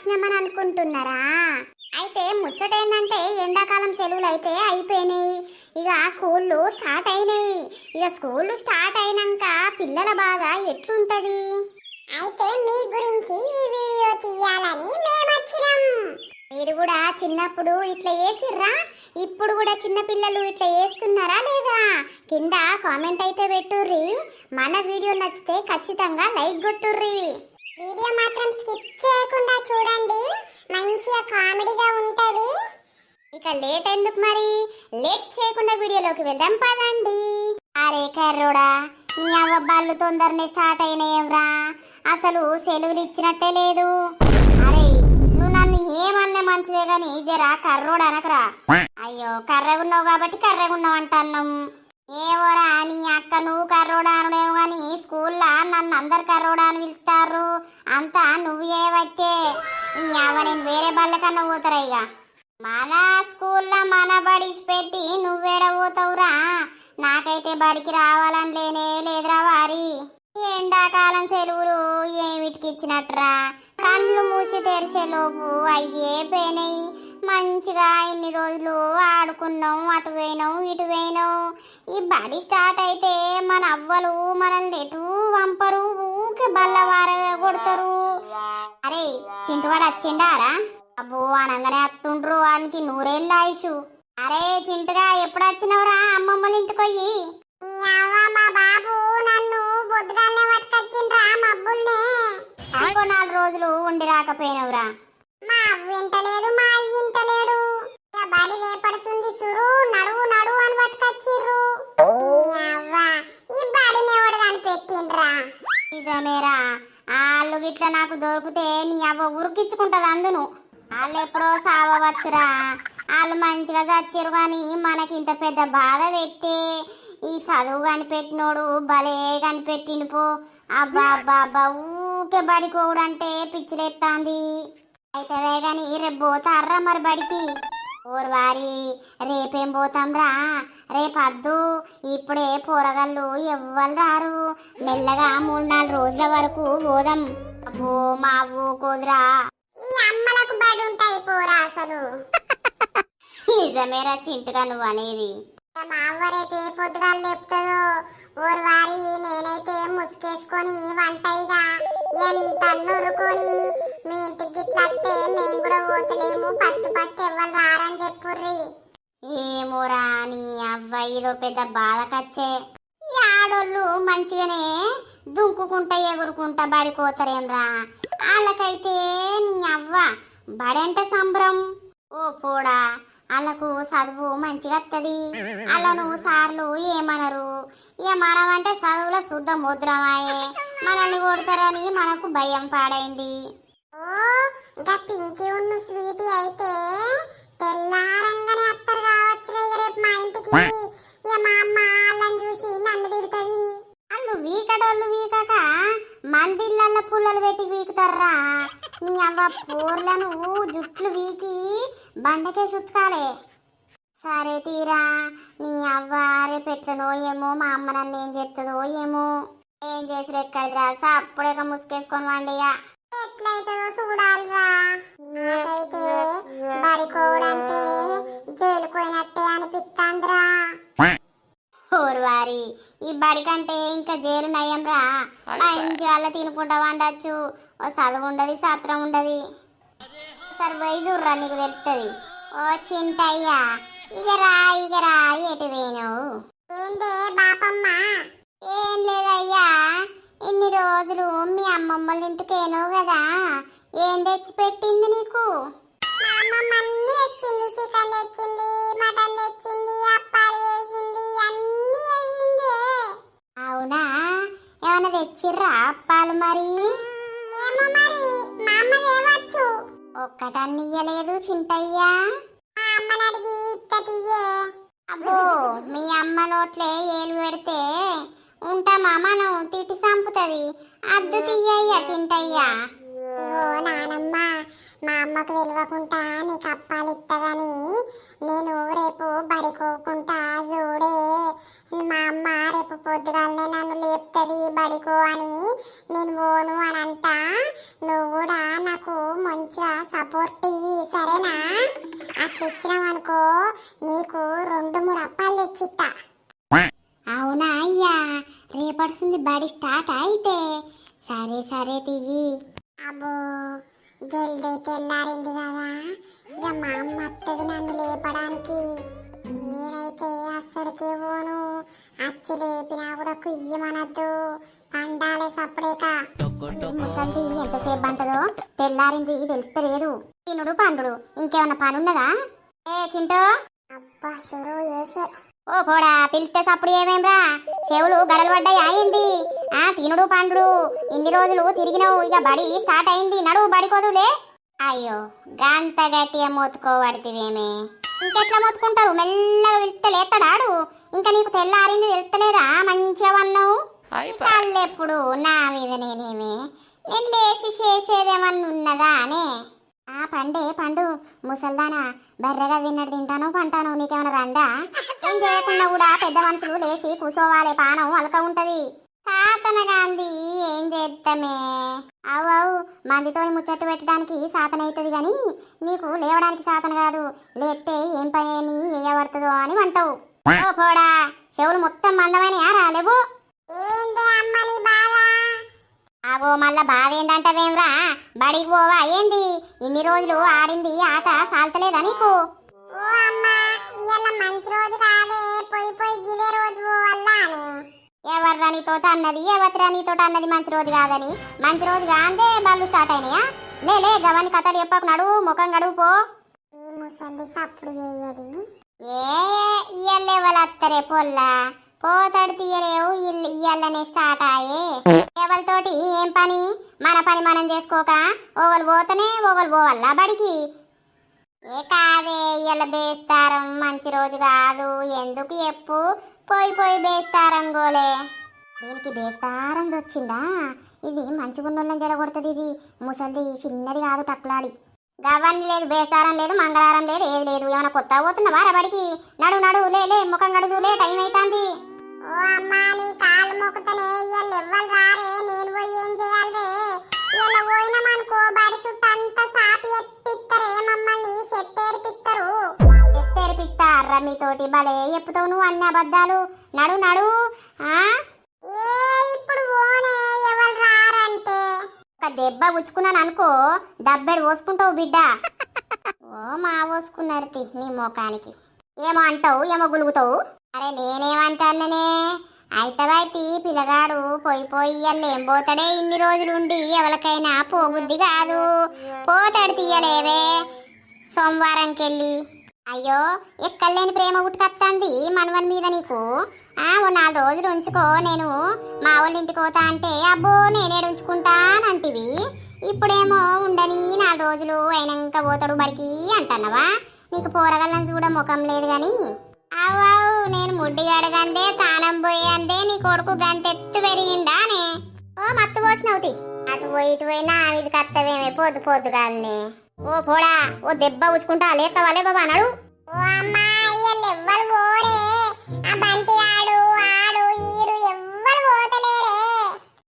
వచ్చినామని అనుకుంటున్నారా? అయితే ముచ్చట ఏంటంటే ఎండాకాలం సెలవులు అయితే అయిపోయినాయి. ఇక స్కూళ్ళు స్టార్ట్ అయినాయి. ఇక స్కూళ్ళు స్టార్ట్ అయినాక పిల్లల బాధ ఎట్లుంటది? అయితే మీ గురించి ఈ వీడియో తీయాలని మేము వచ్చినాం మీరు కూడా చిన్నప్పుడు ఇట్లా వేసిర్రా ఇప్పుడు కూడా చిన్న పిల్లలు ఇట్లా వేస్తున్నారా లేదా? కింద కామెంట్ అయితే పెట్టుర్రి. మన వీడియో నచ్చితే ఖచ్చితంగా లైక్ కొట్టుర్రి. వీడియో మాత్రం స్కిప్ చేయకుండా చూడండి. మంచిగా కామెడీగా ఉంటది. ఇక లేట్ ఎందుకు మరి? లేట్ చేయకుండా వీడియోలోకి వెళ్దాం పదండి. అరే కర్రోడా నీ అవ్వబ్బాళ్ళు తొందరనే స్టార్ట్ అయినాయేవ్రా. అసలు సెలవులు ఇచ్చినట్టే లేదు. అరే నువ్వు నన్ను ఏమన్నా మంచిదే గాని జరా కర్రోడు అనకరా. అయ్యో కర్రగున్నావు కాబట్టి కర్రగున్నావు అంటున్నాం ఏవోరా నీ అక్క నువ్వు కర్రోడా అనుడేమో స్కూల్లో నన్ను అందరు కర్రోడాను అని పిలుస్తారు. అంతా నువ్వు ఏవట్టే నీ అవ్వ నేను వేరే బళ్ళకన్నా పోతారా ఇక మన స్కూల్లో మన బడిసి పెట్టి నువ్వేడ పోతావురా? నాకైతే బడికి రావాలని లేనే లేదురా వారి. ఎండాకాలం సెలవులు ఏమిటికి ఇచ్చినట్రా కళ్ళు మూసి తెరిచేలోపు అయ్యే పోయినాయి మంచిగా ఇన్ని రోజులు ఆడుకున్నాం అటు పోయినాం ఇటు పోయినాం ఈ బడి స్టార్ట్ అయితే మన అవ్వలు మనల్ని ఎటు వంపరు ఊకే బల్లవార కొడతారు. అరే చింటువాడు వచ్చిండారా అబ్బో అనగానే అత్తుండ్రు వానికి నూరేళ్ళ ఆయుషు. అరే చింటుగా ఎప్పుడు వచ్చినవురా అమ్మమ్మల ఇంటికి పోయి మా బాబు నన్ను బొద్దుగానే పట్టుకొచ్చిండ్రా మబ్బుల్నే. ఇంకో నాలుగు రోజులు ఉండి రాకపోయినవురా. మా అవ్వ వింటలేదు మా అయ్య వింటలేడు. ఇక బడి వేపడుతుంది సురు నడువు నడువు అని పట్టుకొచ్చిర్రు. ఈ అవ్వ ఈ బడిని ఎవడు కనిపెట్టిండ్రా? నిజమేరా వాళ్ళు గిట్ల నాకు దొరికితే నీ అవ్వ ఉరికించుకుంటది అందును. వాళ్ళు ఎప్పుడో సావవచ్చురా వాళ్ళు మంచిగా చచ్చిర్రు కానీ మనకి ఇంత పెద్ద బాధ పెట్టి ఈ చదువు కనిపెట్టినోడు భలే కనిపెట్టిండు పో. అబ్బా అబ్బా అబ్బా ఊకే బడికోవుడంటే పిచ్చిలేస్తాంది అయితే కానీ రేపు పోతారా మరి బడికి? ఓరు వారి రేపేం పోతాంరా రేపద్దు ఇప్పుడే పోరగాళ్ళు ఎవ్వరు రారు. మెల్లగా మూడు నాలుగు రోజుల వరకు పోదాం. అబ్బో మా ఊకోదురా ఈ అమ్మలకు బడి ఉంటాయి పోరా అసలు. నిజమేరా చింటుగా నువ్వు అనేది. మా అవ్వ రేపు ఏ పొద్దుగా లేపుతుందో ఓరు వారి నేనైతే ముసుకేసుకొని వంటయిగా ఎంత నురుకొని. మీ ఇంటికి గిట్లా వస్తే మేము కూడా పోతలేము. ఫస్ట్ ఫస్ట్ ఎవరు రారని చెప్పుర్రి. ఏమోరా నీ అవ్వ ఇదో పెద్ద బాధకచ్చే. ఈ ఆడోళ్ళు మంచిగానే దుంకుకుంటా ఎగురుకుంటా బడిపోతారేమ్రా వాళ్ళకైతే నీ అవ్వ బడంటే సంబరం. ఓ పోడా వాళ్ళకు చదువు మంచిగా వస్తుంది వాళ్ళను సార్లు ఏమనరు. ఇక మనం అంటే చదువులో శుద్ధ ముద్రమాయే మనల్ని కొడతారని మనకు భయం పాడైంది. ఇంకా పింకీ ఉన్న స్వీటీ అయితే తెల్లారంగానే అత్తరు కావచ్చు రేపు మా ఇంటికి. ఇక మా అమ్మ వాళ్ళని చూసి నన్ను తిడుతుంది. వాళ్ళు వీకడోళ్ళు వీకక మందిళ్ళల్ల పుల్లలు పెట్టి వీకుతారా నీ అవ్వ పూర్లను జుట్లు వీకి బండకే చుట్టుకాలే సరే తీరా నీ అవ్వ రేపు ఎట్లనో ఏమో మా అమ్మ నన్ను ఏం చేస్తుందో ఏమో. ఏం చేసుడు ఎక్కడిదిరా అప్పుడే ముసుకేసుకొని వండిగా ఎట్లయితుందో చూడాలిరా. నాకైతే బడికోవడంటే జైలు పోయినట్టే అనిపిస్తాందిరా ఓర్వారి ఈ బడి కంటే ఇంకా జైలు నయం రా మంచి వాళ్ళ తినుకుంటా వండొచ్చు. ఓ చదువు ఉండదు సత్రం ఉండదు. సరే వైజుర్రా నీకు తెలుస్తుంది ఓ చింటయ్యా ఇక రా ఇక రా ఎటు వేణు ఏందే బాపమ్మ? ఏం లేదయ్యా ఇన్ని రోజులు మీ అమ్మమ్మల ఇంటికేనో కదా ఏం తెచ్చి పెట్టింది నీకు? మా అమ్మమ్మ అన్ని తెచ్చింది చికెన్ తెచ్చింది మటన్ తెచ్చింది అప్పాలు చేసింది అన్ని చేసింది. అవునా? ఏమైనా తెచ్చిర్రా అప్పాలు మరి? ఏమో మరి మా అమ్మ తేవచ్చు ఒక్కటన్ని ఇయ్యలేదు చింతయ్యా. తీయే అబ్బో మీ అమ్మ నోట్లే ఏలు పెడితే ఉంటామా మనం తిట్టి సంపుతుంది. అద్దు తీయ్యయ్యా చింటయ్యా ఓ నానమ్మ మా అమ్మకు తెలియకుండా నీకు అప్పాలు ఇత్తదని నేను రేపు బడికోకుంటా చూడే. మా అమ్మ రేపు పొద్దుగాలనే నన్ను లేపుతుంది బడికో అని నేను పోను అని అంటా. నువ్వు కూడా నాకు మంచిగా సపోర్ట్ ఇయ్యి సరేనా? అట్లా ఇచ్చినావనుకో నీకు రెండు మూడు అప్పాలు తెచ్చిత్తా అవునా అయ్యా? రేపడుతుంది బడి స్టార్ట్ అయితే. సరే సరే తియ్యి. అబ్బో జల్దీ తెల్లారింది కదా. ఇక మా అమ్మ వస్తుంది నన్ను లేపడానికి. నేనైతే అస్సలకే పోను. అచ్చి లేపినా కూడా కుయ్యమనద్దు. పండాలే సప్పుడేక. ముసలిది ఎంతసేపు అంటదో తెల్లారింది తెలుస్తలేదు తినుడు పండుడు ఇంకేమన్నా పని ఉన్నదా ఏ చింటూ? అబ్బా షురు వేసే ఓ పోడా పిలిస్తే సప్పుడు ఏమేమ్రా? చెవులు గడలు పడ్డాయి అయింది ఆ తినుడు పండుడు. ఇన్ని రోజులు తిరిగినావు ఇక బడి స్టార్ట్ అయింది. నడువు బడికోదులే. అయ్యో గంత గట్టిగా మోతుకోబడితేవేమే. ఇంకెట్లా మోతుకుంటారు మెల్లగా వెళ్తే లేస్తాడాడు ఇంకా నీకు తెల్లారింది తెలుస్తలేదా మంచిగా ఎప్పుడు నా మీద నేనేమే? నేను లేచి చేసేదేమన్నా ఉన్నదా అనే? ఆ పండే పండు ముసల్దానా బర్రెగా తిన్నట్టు తింటాను పంటాను నీకేమైనా రందా? ఏం చేయకుండా కూడా పెద్ద మనుషులు లేచి కూసోవాలి పానం అలక ఉంటది. సాతన గాంధీ ఏం చేద్దామే? అవు మందితో ముచ్చట్టు పెట్టడానికి సాతన అవుతుంది కానీ నీకు లేవడానికి సాతన కాదు. లేస్తే ఏం పని అని వేయబడుతుందో అని అంటావు. ఓ పోడా చెవులు మొత్తం మందమని ఆరా లేవు ఆగో మళ్ళా బాధ ఏందంటవేమ్రా బడికి పోవా? ఏంది? ఇన్ని రోజులు ఆడింది ఆట సాల్తలేదా నీకు? ఓ అమ్మా ఇవాళ మంచి రోజు కాదే. పోయి పోయి గిదే రోజు పోవల్లా అని. ఎవర్రా నీతోట అన్నది? ఎవరిరా నీతోట అన్నది మంచి రోజు కాదని? మంచి రోజు కాందే బళ్ళు స్టార్ట్ అయినాయా? లే లే గవని కథలు చెప్పకు నడువు ముఖం గడువు పో. ఈ ముసలి సప్పుడు చేయది. ఏ ఇయ్యలే వాళ్ళు అత్తరే పొల్లా. పోతాడు తీయలేవు ఇల్లు ఇయ్యాలనే స్టార్ట్ అయ్యే. ఎవరితోటి? ఏం పని? మన పని మనం చేసుకోక? ఓవలు పోతేనే ఓవలు పోవాలా బడికి? ఏ కాదే ఇయ్యాల బేస్తారం మంచి రోజు కాదు. ఎందుకు చెప్పు పోయి పోయి బేస్తారం గోలే. దీనికి బేస్తారం వచ్చిందా ఇది మంచిగున్నోళ్ళని జడగొడుతుంది ఇది. ముసలిది చిన్నది కాదు టప్లాడి గవన్ని లేదు బేస్తారం లేదు మంగళవారం లేదు ఏది లేదు. ఏమైనా కొత్త పోతున్నావా రా బడికి? నడు నడు లే లే ముఖం గడుదులే టైం అవుతుంది ఓ అమ్మా నీ కాలు మొక్కుతనే ఇయ్యాల ఎవ్వరు రారే నేను పోయి ఏం చేయాలి ఇయ్యాల పోయినామనుకో బడి చుట్టూ అంతా సాపి ఎత్తిత్తరే మమ్మల్ని చెత్తేరిపిత్తరు. చెత్తేరిపిత్తారా మీతోటి భలే చెప్పుతావు నువ్వు అన్ని అబద్ధాలు. నడు నడు ఆ? ఏ ఇప్పుడు పోనే ఎవరు రారంటే? ఒక దెబ్బ గుచ్చుకున్నాను అనుకో దబ్బెడు పోసుకుంటావు బిడ్డ. ఓ మా పోసుకున్నారు నీ మోకానికి. ఏమో అంటావు ఏమో గులుగుతావు? అరే నేనేమంటాననే అయితవైతి పిల్లగాడు పోయి పోయి ఏం పోతాడే ఇన్ని రోజులు ఉండి ఎవరికైనా పోబుద్ది కాదు. పోతాడు తీయలేవే. సోమవారంకెళ్ళి. అయ్యో ఎక్కలేని ప్రేమ పుట్టుకొత్తంది మనవని మీద నీకు? ఆ ఓ నాలుగు రోజులు ఉంచుకో. నేను మా వాళ్ళ ఇంటికి పోతా అంటే అబ్బో నేనే ఉంచుకుంటానంటివి ఇప్పుడేమో ఉండని నాలుగు రోజులు అయినాక పోతాడు బడికి అంటున్నావా? నీకు పోరగల్లని చూడ ముఖం లేదు కానీ అవ్వ నేను ముడ్డి అడగందే తానం పోయందే నీ కొడుకు గంతెత్తు పెరిగిండానే. ఓ మత్తు పోసినవుతి అటు పోయి ఇటు పోయినా ఇది కత్తవేమే పోదు పోదు కాలనే ఓ పోడా ఓ దెబ్బ ఉచ్చుకుంటా లేస్తావా లే బాబా అన్నాడు ఓ అమ్మా ఎవ్వరు పోరే. ఆ బంటి ఆడు ఆడు ఈడు ఎవ్వరు పోతలేరే.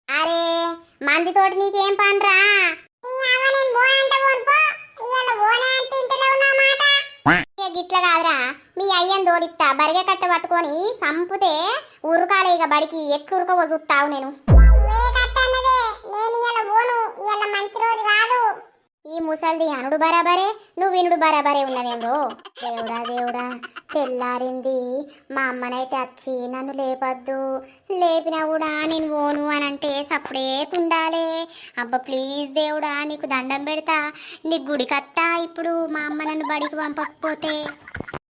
అరే మందితోటి నీకేం పండ్రా గిట్ల కాదురా. మీ అయ్యని దోడిత్తా బరిగే కట్ట పట్టుకొని సంపుతే ఉరుకాలే ఇక బడికి. ఎట్లు ఉరకవో చూస్తావు నేను. ఈ ముసల్ది అనుడు బరాబరే నువ్వు వినుడు బరాబరే ఉన్నదేమో దేవుడా దేవుడా. తెల్లారింది. మా అమ్మనైతే వచ్చి నన్ను లేపద్దు. లేపినా కూడా నేను పోను అని అంటే సప్పుడే ఉండాలి అబ్బా ప్లీజ్ దేవుడా నీకు దండం పెడతా. నీ గుడికత్తా ఇప్పుడు మా అమ్మ నన్ను బడికి పంపకపోతే.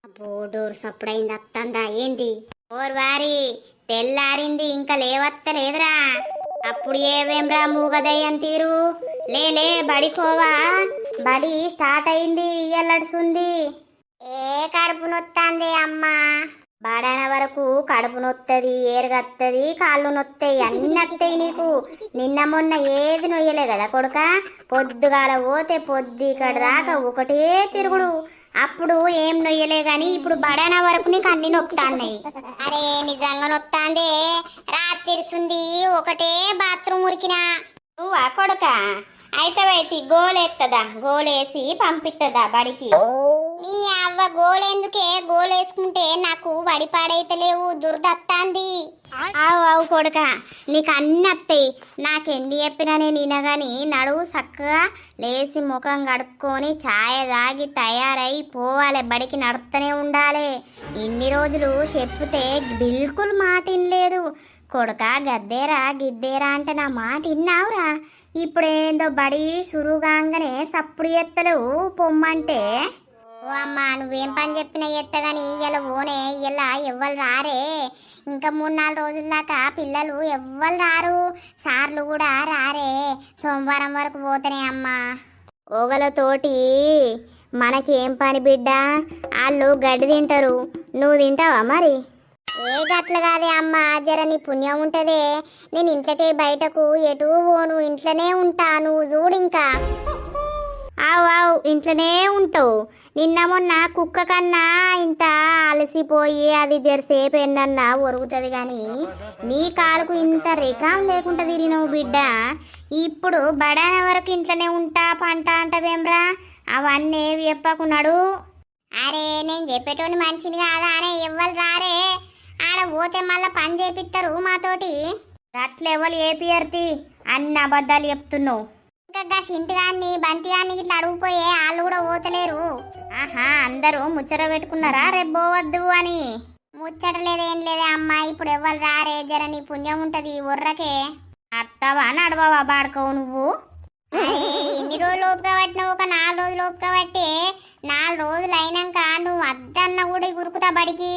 అబ్బో డోర్ సప్పుడైంది అత్తందా ఏంది? ఓర్ వారి తెల్లారింది ఇంకా లేవత్తలేదురా. అప్పుడు ఏవేంరా మూగదయ్యం తీరు? లేలే బడికోవా? బడి స్టార్ట్ అయింది ఇయ్యలడుసుంది ఏ కడుపు నొత్తాంది అమ్మా? బడన వరకు కడుపు నొత్తది ఏరుగత్తది కాళ్ళు నొత్తాయి అన్ని వస్తాయి నీకు. నిన్న మొన్న ఏది నొయ్యలే కదా కొడుక? పొద్దుగాల పోతే పొద్దు ఇక్కడ దాకా ఒకటే తిరుగుడు. అప్పుడు ఏం నొయ్యలే గాని ఇప్పుడు బడన వరకు నీకు అన్ని నొప్పుతాన్నాయి అరే నిజంగా నొత్తాందే. రాత్రి రాత్రిసుంది ఒకటే బాత్రూమ్ ఉరికినా. నువ్వా కొడుక? అయితే గోలేస్తుందా గోలేసి పంపిస్తుందా బడికి? నీ అవ్వ గోలెందుకే? గోలేసుకుంటే నాకు వడి పాడైతలేవు దురదత్తాంది. అవు అవు కొడుక నీకు అన్ని వస్తాయి నాకు ఎన్ని చెప్పినా నేను వినగాని నడువు చక్కగా లేచి ముఖం కడుక్కొని ఛాయ తాగి తయారై పోవాలి బడికి నడుపుతూనే ఉండాలి. ఇన్ని రోజులు చెప్తే బిల్కుల్ మాటినలేదు. కొడుక గద్దేరా గిద్దేరా అంటే నా మాట విన్నావురా ఇప్పుడేందో బడి సురుగాంగానే సప్పుడు ఎత్తలేవు పొమ్మంటే. ఓ అమ్మా నువ్వేం పని చెప్పినా ఎత్తగాని ఇలా ఓనే ఇలా ఎవ్వరు రారే. ఇంకా మూడు నాలుగు రోజుల దాకా పిల్లలు ఎవ్వరు రారు సార్లు కూడా రారే. సోమవారం వరకు పోతనే అమ్మా. ఓగలతోటి మనకేం పని బిడ్డ? వాళ్ళు గడ్డి తింటారు. నువ్వు తింటావా మరి? ఏ గట్ల కాదే అమ్మ? జర నీ పుణ్యం ఉంటదే. నేను ఇంట్లోకి బయటకు ఎటు పోను. ఇంట్లోనే ఉంటా నువ్వు చూడు ఇంకా. ఆవు ఆవు ఇంట్లోనే ఉంటావు. నిన్న మొన్న కుక్క కన్నా ఇంత అలసిపోయి అది జరసేపు ఎండన్నా ఒరుగుతుంది కానీ నీ కాలుకు ఇంత రికాం లేకుండా తిరిగినావు బిడ్డ. ఇప్పుడు బడాన వరకు ఇంట్లోనే ఉంటా పంట అంటవేమ్రా? అవన్నీ చెప్పకున్నాడు అరే నేను చెప్పేటోని మనిషిని కాదా అనే ఇవ్వాలి రారే? ఆడ పోతే మళ్ళా పని చేపిస్తారు మాతోటి. అట్లెవరు ఏపియర్తి అన్ని అబద్ధాలు చెప్తున్నావు. ఇంకా గా బంతి బంతిగాన్ని ఇట్లా అడుగుపోయే వాళ్ళు కూడా పోతలేరు. ఆహా అందరూ ముచ్చట పెట్టుకున్నారా రేపు పోవద్దు అని? ముచ్చట లేదేం లేదే అమ్మా ఇప్పుడు ఎవరు రారే? జర నీ పుణ్యం ఉంటది ఉర్రకే అత్తవా నడవవా బాడుకోవు నువ్వు? ఇన్ని రోజులు ఓపిక పట్టినావు ఒక నాలుగు రోజులు ఓపిక పట్టి నాలుగు రోజులు అయినాక నువ్వు అద్దన్న కూడా గురుకుతా బడికి.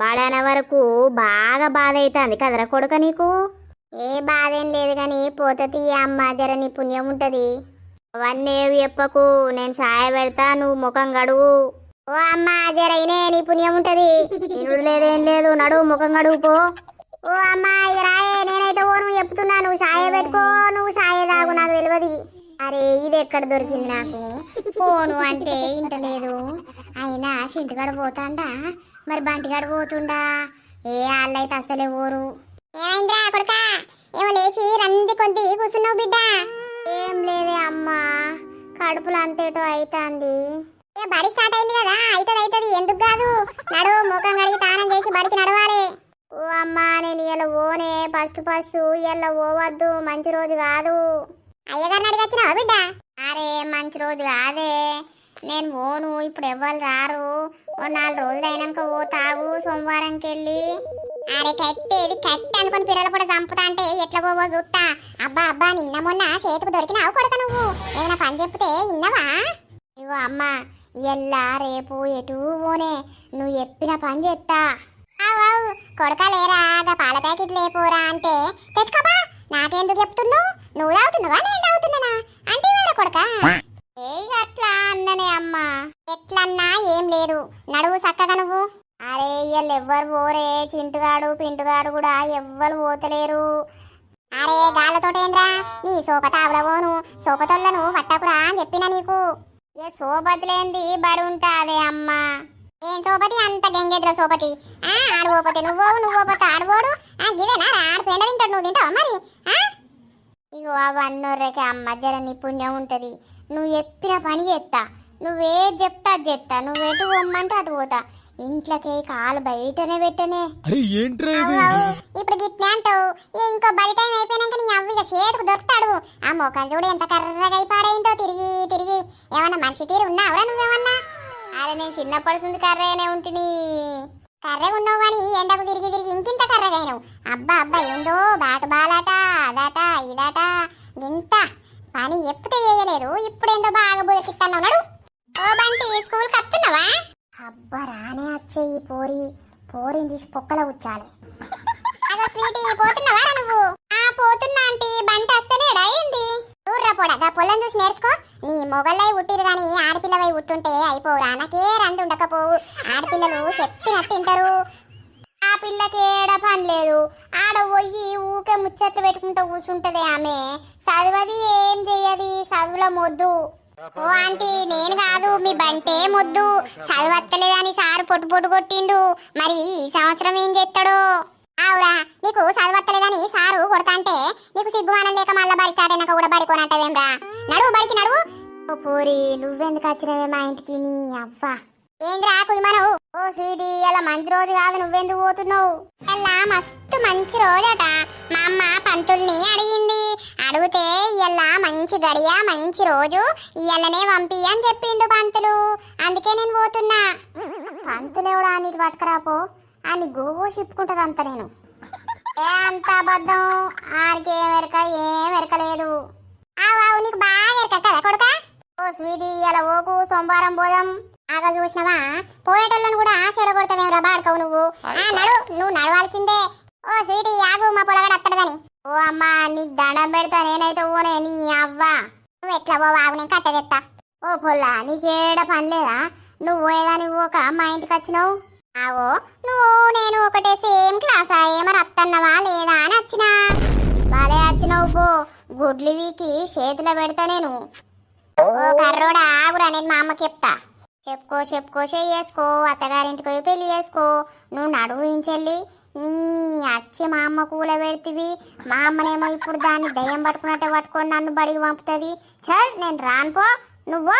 బాడాన వరకు బాగా బాధ అవుతుంది కదరా కొడుక నీకు? ఏ బాధ ఏం లేదు కానీ పోతతి అమ్మ జర నీ పుణ్యం ఉంటది. అవన్నీ ఏవి చెప్పకు. నేను సాయ పెడతా నువ్వు ముఖం గడువు ఓ అమ్మ జర ఇనే నీ పుణ్యం ఉంటది. తినుడు లేదేం లేదు. నడువు ముఖం గడువు పో. ఓ అమ్మ ఇక రాయే నేనైతే ఓ నువ్వు చెప్తున్నా నువ్వు సాయ పెట్టుకో నువ్వు సాయ తాగు నాకు తెలియదు అరే ఇది ఎక్కడ దొరికింది నాకు? పోను అంటే ఇంటలేదు అయినా చింటిగాడు పోతాండా. మరి బంటిగాడు పోతుండా? ఏ వాళ్ళైతే అసలే ఊరు ఏమైందిరా కొడుక? ఏమో లేచి రంది కొద్ది కూర్చున్నావు బిడ్డ. ఏం లేదే అమ్మా కడుపులో అంతేటో అయితాంది. ఇక బడి స్టార్ట్ అయింది కదా అయితది అయితది. ఎందుకు కాదు? నడు ముఖం కడిగి తానం చేసి బడికి నడవాలి. ఓ అమ్మా నేను ఇలా ఓనే ఫస్ట్ ఫస్ట్ ఇలా ఓవద్దు మంచి రోజు కాదు. అయ్యగారిని అడిగొచ్చినావా బిడ్డ? అరే మంచి రోజు కాదే. నేను పోను ఇప్పుడు ఎవ్వరు రారు. ఓ నాలుగు రోజులు అయినాక ఓ తాగు సోమవారంకి వెళ్ళి. అరే కట్టేది కట్టి అనుకుని పిల్లలు కూడా చంపుతా అంటే ఎట్లా పోవో చూస్తా అబ్బా అబ్బా నిన్న మొన్న చేతికి దొరికినావు కొడక నువ్వు? ఏమైనా పని చెప్తే ఇన్నవా ఇగో అమ్మ ఎల్లా రేపు ఎటు పోనే. నువ్వు చెప్పిన పని చేస్తా అవు ఆవు కొడక లేరా? పాల ప్యాకెట్ లేపోరా అంటే. తెచ్చుకోబా నాకెందుకు చెప్తున్నావు? నువ్వు తాగుతున్నావా నేను తాగుతున్నానా? అంటే వాళ్ళ కొడక? ఏ అట్లా అన్ననే అమ్మా. ఎట్లన్నా ఏం లేదు. నడువు చక్కగా నువ్వు. అరే ఇయ్యాలు ఎవ్వరు పోరే. చింటుగాడు పింటుగాడు కూడా ఎవ్వరు పోతలేరు. అరే గాళ్ళతోటేంద్రా? నీ సోపత అవలవోను సోపతోళ్ళను పట్టకురా అని చెప్పిన నీకు. ఏ సోపతిలేంది? బడి ఉంటాదే అమ్మా. ఏం సోపతి? అంత గెంగెద్ర సోపతి. ఆ ఆడుపోతే నువ్వు నువ్వు పోతే ఆడుకోడు ఆ గిదేనా? ఆడు పెండ తింటాడు నువ్వు తింటావా మరి? ఆ ఇగో అవన్నోర్రకి అమ్మ జర నీ పుణ్యం ఉంటది. నువ్వు చెప్పిన పని చేస్తా నువ్వే చెప్తా చేస్తా నువ్వు ఎటు పొమ్మంటే అటు పోతా. ఇంట్లోకి కాలు బయటనే పెట్టనే. అరే ఏంట్రా. ఇప్పుడు గిట్నే అంటావు. ఇంకో బడి టైం అయిపోయినాక నీ అవ్వ ఇక చేతుకు దొరుకుతాడు. ఆ మొఖం చూడు ఎంత కర్రగా అయిపాడైందో తిరిగి తిరిగి. ఏమన్నా మనిషి తీరు ఉన్నావురా నువ్వేమన్నా? అరే నేను చిన్నప్పటి నుంచి కర్రగానే ఉంటిని. కర్రగా ఉన్నావు కానీ ఎండకు తిరిగి తిరిగి ఇంకింత కర్రగా అయినావు. అబ్బా అబ్బా ఏందో బాటు బాలాట. అదాట ఇదాట ఇంత. పని ఎప్పుడు చేయలేదు ఇప్పుడేందో బాగా బుదకిస్తాను నడు. ఓ బంటి స్కూల్ కత్తున్నావా అబ్బా రానే వచ్చే ఈ పోరి. పోరిని తీసి పొక్కల కూర్చాలి అదో స్వీటీ పోతున్నావా నువ్వు? ఆ పోతున్నా అంటే బంట వస్తేనే అయింది? దూర్రా పోడా గా పొలం చూసి నేర్చుకో. నీ మొగల్లై ఉట్టిరు కానీ ఆడపిల్లవై ఉట్టుంటే అయిపోవురా. నాకే రంది ఉండకపోవు. ఆడపిల్లలు చెప్పినట్టు తింటారు పిల్లకి ఏడ పని లేదు. ఆడ పోయి ఊకే ముచ్చట్లు పెట్టుకుంటూ కూర్చుంటది ఆమె. చదవది ఏం చెయ్యది? చదువుల మొద్దు. ఓ ఆంటీ నేను కాదు మీ బంటే మొద్దు. చదువత్తలేదని సారు పొట్టు పొట్టు కొట్టిండు. మరి ఈ సంవత్సరం ఏం చేస్తాడో ఆవురా నీకు చదువత్తలేదని సారు కొడతాంటే నీకు సిగ్గుమానం లేక మళ్ళా బడి స్టార్ట్ అయినాక కూడా బడికోనంటావేమ్రా నడువు బడికి నడువు. ఓ పోరి నువ్వెందుకు వచ్చినవే మా ఇంటికి? నీ అవ్వ. ఏంద్రా కుదిమనవు? ఓ స్వీటీ అలా మంచి రోజు కాదు నువ్వెందుకు పోతున్నావు? ఇలా మస్తు మంచి రోజట. మా అమ్మ పంతుల్ని అడిగింది. అడిగితే ఇలా మంచి గడియ మంచి రోజు ఇయ్యల్లనే పంపి అని చెప్పిండు పంతులు. అందుకే నేను పోతున్నా. పంతులు ఎవడా నీటి పట్టుకురాపో అని గోగో చెప్పుకుంటుంది అంత నేను. ఏ అంత అబద్ధం? ఆడికి ఏం వెరక ఏం వెరకలేదు ఆవు నీకు బాగా వెరక కదా కొడుక? ఓ స్వీటీ ఇలా ఓకు సోమవారం పోదాం. ఆగా చూసినవా? పోయేటోళ్ళని కూడా చెడగొడతావేం రా బాడుకోవు నువ్వు? ఆ నడు నువ్వు నడవాల్సిందే. ఓ స్వీటీ ఆగు మా పొలగాడు అత్తడు గాని ఓ అమ్మా నీకు దండం పెడతా నేనైతే ఊనే నీ అవ్వ. నువ్వు ఎట్లా పోవు ఆగు నేను కట్టదెత్తా ఓ పొల్లా నీకేడ పని లేదా? నువ్వు పోయేదాని పోక మా ఇంటికి వచ్చినావు? ఆవో నువ్వు నేను ఒకటే సేమ్ క్లాసా? ఏమని అత్తన్నవా లేదా అని వచ్చినా బాలే వచ్చినావు పో. గుడ్లు వీకి చేతిలో పెడతా నేను. ఓ కర్రోడా ఆగురా నేను మా అమ్మకి చెప్తా. చెప్పుకో చెప్పుకో చేసుకో అత్తగారింటికి పోయి పెళ్ళి చేసుకో. నువ్వు నడువు ఇంచెల్లి నీ అచ్చి మా అమ్మ కూల పెడితివి. మా అమ్మనేమో ఇప్పుడు దాన్ని దయ్యం పట్టుకున్నట్టే పట్టుకొని నన్ను బడికి పంపుతుంది. చల్ నేను రాను పో. నువ్వు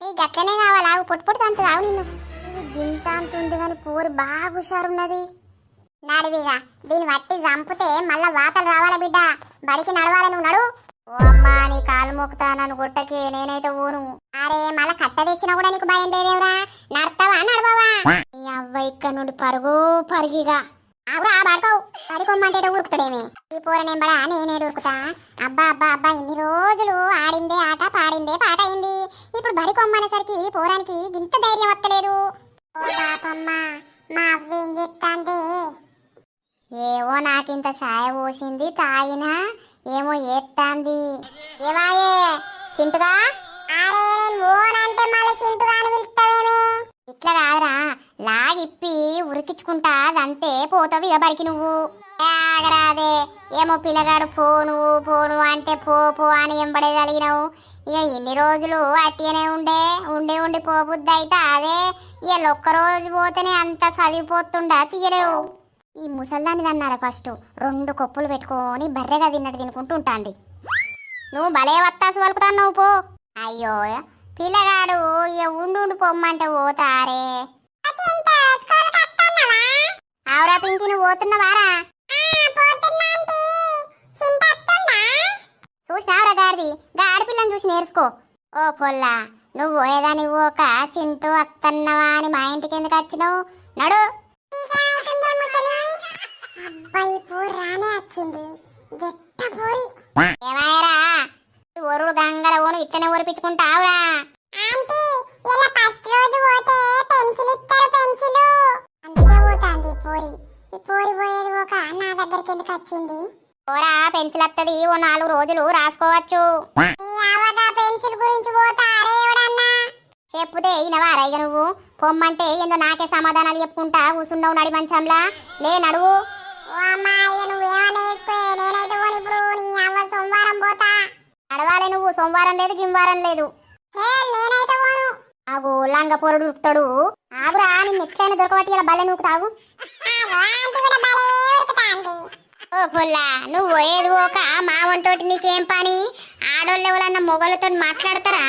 నీ గట్లనే కావాలి? ఆగు పొట్టు పొట్టు అంత రావు నిన్ను. ఇది గింత అంత ఉంది కానీ పూరి బాగా హుషారున్నది. నడివిగా దీన్ని బట్టి చంపితే మళ్ళా వాతలు రావాలా బిడ్డ? బడికి నడవాలి నువ్వు నడువు ఓ అమ్మా నీ కాలు మొక్కుతా నన్ను గుట్టకి నేనైతే ఊను. అరే మళ్ళా కట్ట తెచ్చినా కూడా నీకు భయం లేదేవరా నడతావా నడవవా? నీ అవ్వ ఇక్కడ నుండి పరుగు పరుగిగా. ఆగురా పడుకోవు పడుకోమ్మంటే ఉరుకుతాడేమి. ఈ పూర నెంబడా నేనే ఉరుకుతా? అబ్బా అబ్బా అబ్బా ఇన్ని రోజులు ఆడిందే ఆట పాడిందే పాట అయింది. ఇప్పుడు బడి కొమ్మనేసరికి పోరానికి ఇంత ధైర్యం వత్తలేదు ఓ మా అవ్వేం చెప్తాంది? ఏవో నాకింత సాయ పోసింది తాగినా ఏమో ఏత్తాంది. ఏమాయే చింటుగా? అరే నేను ఓనంటే మళ్ళీ చింటుగా అని పిలుస్తావేమే? ఇట్లా కాదురా లాగిప్పి ఉరికించుకుంటా అదంతే పోతావు ఇక బడికి నువ్వు. ఆగరాదే ఏమో పిల్లగాడు పోను పోను అంటే పో పో అని ఎంబడే కలిగినావు ఇక ఎన్ని రోజులు అట్టిగానే ఉండే ఉండి ఉండి పోబుద్ది అయితే అదే. ఇక ఒక్క రోజు పోతేనే అంత చదివిపోతుండా తీయలేవు. ఈ ముసల్దాన్ని అన్నారా ఫస్ట్ రెండు కొప్పులు పెట్టుకొని బర్రెగా తిన్నట్టు తినుకుంటూ ఉంటాంది. నువ్వు భలే వత్తాసు వలుకుతావు నువ్వు పో. అయ్యో పిల్లగాడు ఇక ఉండు పొమ్మంటే పోతారే. ఆవురా పింకి నువ్వు పోతున్నావారా? చూసినావురా గాడిది? గా ఆడపిల్లని చూసి నేర్చుకో. ఓ పొల్లా నువ్వు పోయేదాని ఒక చింటూ అత్తన్నవా అని మా ఇంటికి ఎందుకు వచ్చినావు? నడు. అబ్బాయి పూరి రానే వచ్చింది. జట్ట పూరి. ఏమాయరా ఒరుడు గంగల ఓను ఇట్లనే ఒరిపించుకుంటావురా ఆంటీ ఇలా ఫస్ట్ రోజు పోతే పెన్సిల్ ఇస్తారు పెన్సిల్. అందుకే పోతాంది పూరి. ఈ పూరి పోయేది ఒక నా దగ్గరికి ఎందుకు వచ్చింది? పోరా పెన్సిల్ వత్తది ఓ నాలుగు రోజులు రాసుకోవచ్చు. పెన్సిల్ గురించి చెప్పుతే ఈనవా రైగ నువ్వు? పొమ్మంటే ఏందో నాకే సమాధానాలు చెప్పుకుంటా కూసున్నావు నడి మంచంలా. లే నడువు. నడవాలి నువ్వు. సోమవారం లేదు గిమ్వారం లేదు. ఆగు లంగ పొరుడు ఉరుకుతాడు. ఆగురా నిన్ను ఎట్లయినా దొరకబట్టి ఇలా బల్లె నువ్వు తాగు. ఓ పుల్లా నువ్వు పోయేది పోక మా వంతోటి నీకేం పని? ఆడోళ్ళు ఎవరన్నా మొగలతో మాట్లాడతారా?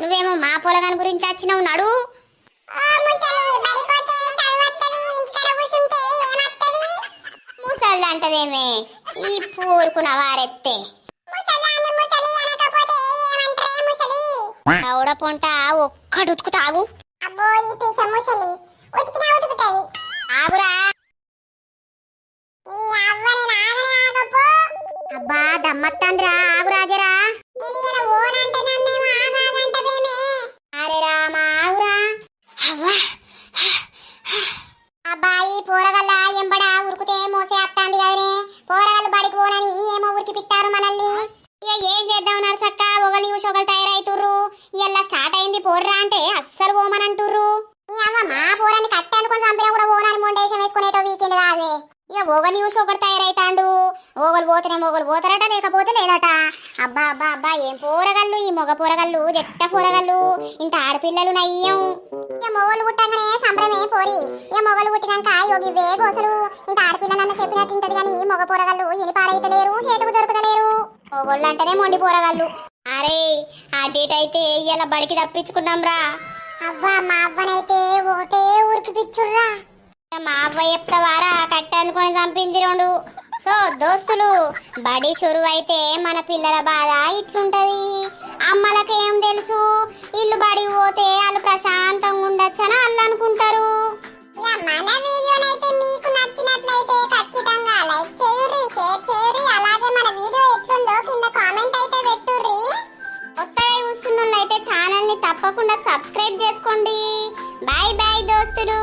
నువ్వేమో మా పొలగాని గురించి వచ్చినావు నడు. అంటదేమే? ఈ పూరుకున్న వారెత్తే. ఆవిడ పొంట ఒక్కడు ఉతుకు తాగు. ఆగురా. అబ్బా దమ్మత్తాందిరా. ఆగు రాజరా. అరే రామా ఆగురా. అవ్వా. ఇలా స్టార్ట్ అయింది పోర్రా అంటే అస్సలు పోమనంటుర్రు ఈ అవ్వ మా పోరాన్ని కట్టేందుకొని చంపినా కూడా పోనని మొండేశం వేసుకునేటో వీకెండ్ కాదే. ఇక ఒక న్యూస్ ఒకటి తయారైతాండు. ఓగలు పోతేనే ఓగలు పోతారట లేకపోతే లేదట. అబ్బా అబ్బా అబ్బా ఏం పోరగళ్ళు ఈ మొగ పోరగళ్ళు జట్ట పోరగళ్ళు ఇంత ఆడపిల్లలు నయ్యం. ఇక మొగలు పుట్టంగానే సంబరమే పోరి. ఇక మొగలు పుట్టినాక యోగి వే గోసలు. ఇంత ఆడపిల్ల చెప్పినట్టు ఉంటది కానీ మొగ పోరగాళ్ళు ఇని పాడైతలేరు చేతుకు దొరుకుతలేరు. మొగోళ్ళు అంటేనే మొండి పోరగాళ్ళు. అరే అటు ఇటు అయితే ఇయ్యాల బడికి తప్పించుకున్నాం రా అవ్వా మా అవ్వనైతే ఒకటే ఊరికి పిచ్చుర్రా. మా అవ్వ చెప్తావారా కట్ట అందుకొని చంపింది రెండు సో దోస్తులు బడి షురు అయితే మన పిల్లల బాధ ఇట్లుంటది. అమ్మలకి ఏం తెలుసు? ఇల్లు బడి పోతే వాళ్ళు ప్రశాంతంగా ఉండొచ్చని వాళ్ళు అనుకుంటారు. మన వీడియోనైతే మీకు నచ్చినట్లయితే ఖచ్చితంగా లైక్ చేయుర్రి షేర్ అలాగే మన వీడియో ఎట్లుందో కింద కామెంట్ అయితే పెట్టుర్రి. కొత్తగా చూస్తున్నోళ్ళైతే ఛానల్ తప్పకుండా సబ్స్క్రైబ్ చేసుకోండి. బాయ్ బాయ్ దోస్తులు.